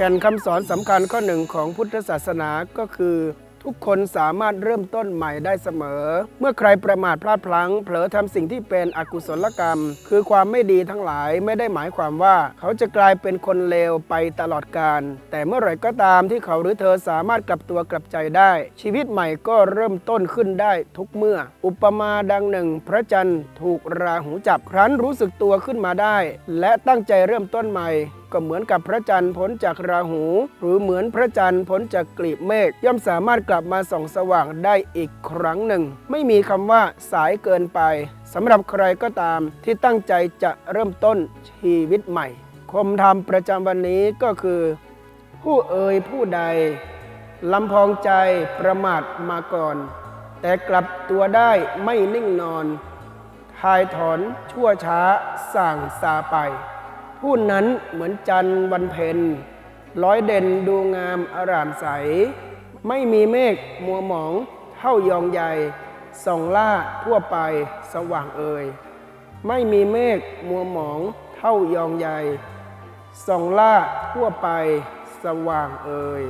แก่นคำสอนสำคัญข้อหนึ่งของพุทธศาสนาก็คือ ทุกคนสามารถเริ่มต้นใหม่ได้เสมอ เมื่อใครประมาทพลาดพลั้ง เผลอทำสิ่งที่เป็นอกุศลกรรม คือความไม่ดีทั้งหลายไม่ได้หมายความว่า เขาจะกลายเป็นคนเลวไปตลอดกาลแต่เมื่อไหร่ก็ตามที่เขาหรือเธอสามารถกลับตัวกลับใจได้ ชีวิตใหม่ก็เริ่มต้นขึ้นได้ทุกเมื่อ อุปมาดังหนึ่ง พระจันทร์ถูกราหูจับครั้นรู้สึกตัวขึ้นมาได้ และตั้งใจเริ่มต้นใหม่ ก็เหมือนกับพระจันทร์พ้นจากราหู หรือเหมือนพระจันทร์พ้นจากกลีบเมฆย่อมสามารถกลับมาส่องสว่างได้อีกครั้งหนึ่ง ไม่มีคำว่าสายเกินไปสำหรับใครก็ตามที่ตั้งใจจะเริ่มต้นชีวิตใหม่ คมธรรมประจำวันนี้ก็คือ ผู้เอ่ยผู้ใดลำพองใจประมาทมาก่อน แต่กลับตัวได้ไม่นิ่งนอนทายถอนชั่วช้าสั่งซาไป ผู้นั้นเหมือนจันทร์วันเพ็ญร้อยเด่นดูงามอารามใส ไม่มีเมฆมัวหมองเท่ายองใหญ่ส่องล่าทั่วไปสว่างเอ่ยไม่มีเมฆมัวหมองเท่ายองใหญ่ส่องล่าทั่วไปสว่างเอ่ย